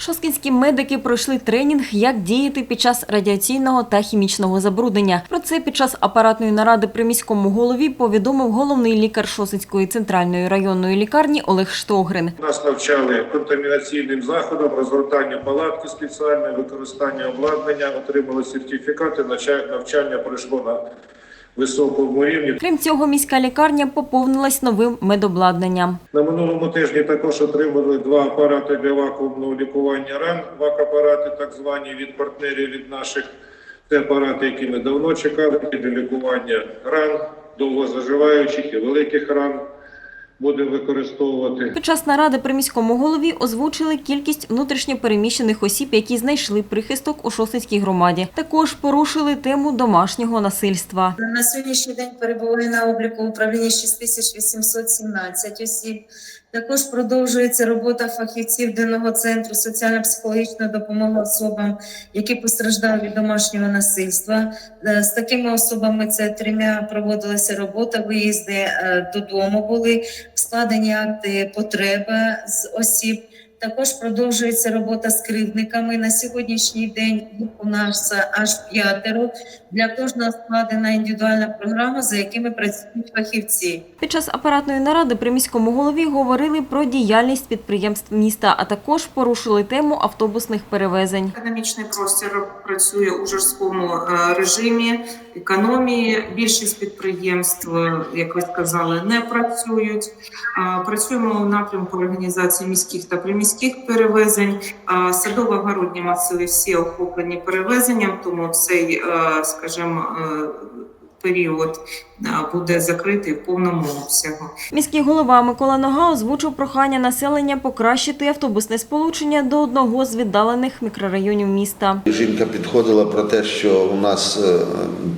Шоскінські медики пройшли тренінг, як діяти під час радіаційного та хімічного забруднення. Про це під час апаратної наради при міському голові повідомив головний лікар Шосинської центральної районної лікарні Олег Штогрин. Нас навчали контамінаційним заходам, розгортанню палатки спеціальної, використання обладнання, отримали сертифікати, навча- навчання пройшло на високому рівні. Крім цього, міська лікарня поповнилась новим медобладнанням. На минулому тижні також отримали два апарати для вакуумного лікування ран, вак-апарати так звані від партнерів від наших. Це апарати, які ми давно чекали для лікування ран, довгозаживаючих і великих ран будемо використовувати. Під час наради при міському голові озвучили кількість внутрішньопереміщених осіб, які знайшли прихисток у Шосинській громаді. Також порушили тему домашнього насильства. На сьогоднішній день перебуває на обліку управління 6817 осіб. Також продовжується робота фахівців денного центру соціально-психологічної допомоги особам, які постраждали від домашнього насильства. Е, З такими особами це трьома проводилася робота, виїзди е, додому були, складені акти потреби з осіб. Також продовжується робота з кривдниками. На сьогоднішній день у нас аж п'ятеро. Для кожного складена індивідуальна програма, за якими працюють фахівці. Під час апаратної наради при міському голові говорили про діяльність підприємств міста, а також порушили тему автобусних перевезень. Економічний простір працює у жорсткому е, режимі економії. Більшість підприємств, е, як ви сказали, не працюють. Е, Працюємо у напрямку організації міських та приміських перевезень. Е, Садово-городні масиви всі охоплені перевезенням, тому цей, е, скажімо, е, період буде закритий в повному обсягу. Міський голова Микола Нога озвучив прохання населення покращити автобусне сполучення до одного з віддалених мікрорайонів міста. Жінка підходила про те, що у нас е,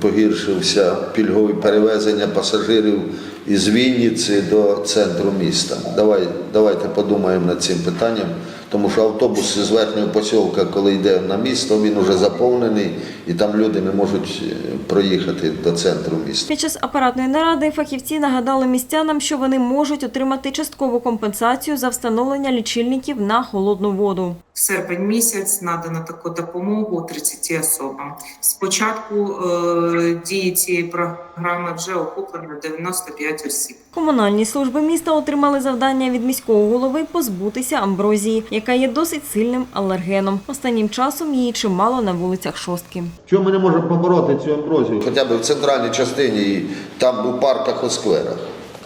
погіршився пільгові перевезення пасажирів із Вінниці до центру міста. Давай, давайте подумаємо над цим питанням, тому що автобус з верхнього посілка, коли йде на місто, він уже заповнений, і там люди не можуть е, проїхати до центру міста. Під час апаратної наради фахівці нагадали містянам, що вони можуть отримати часткову компенсацію за встановлення лічильників на холодну воду. Серпень місяць надано таку допомогу 30 особам. Спочатку е, дії цієї програми вже охоплено 95 осіб. Комунальні служби міста отримали завдання від міського голови позбутися амброзії, яка є досить сильним алергеном. Останнім часом її чимало на вулицях Шостки. Чому ми не можемо побороти цю амброзію? Хоча б в центральній частині, там у парках, у скверах.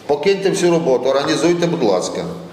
Покиньте всю роботу, організуйте, будь ласка.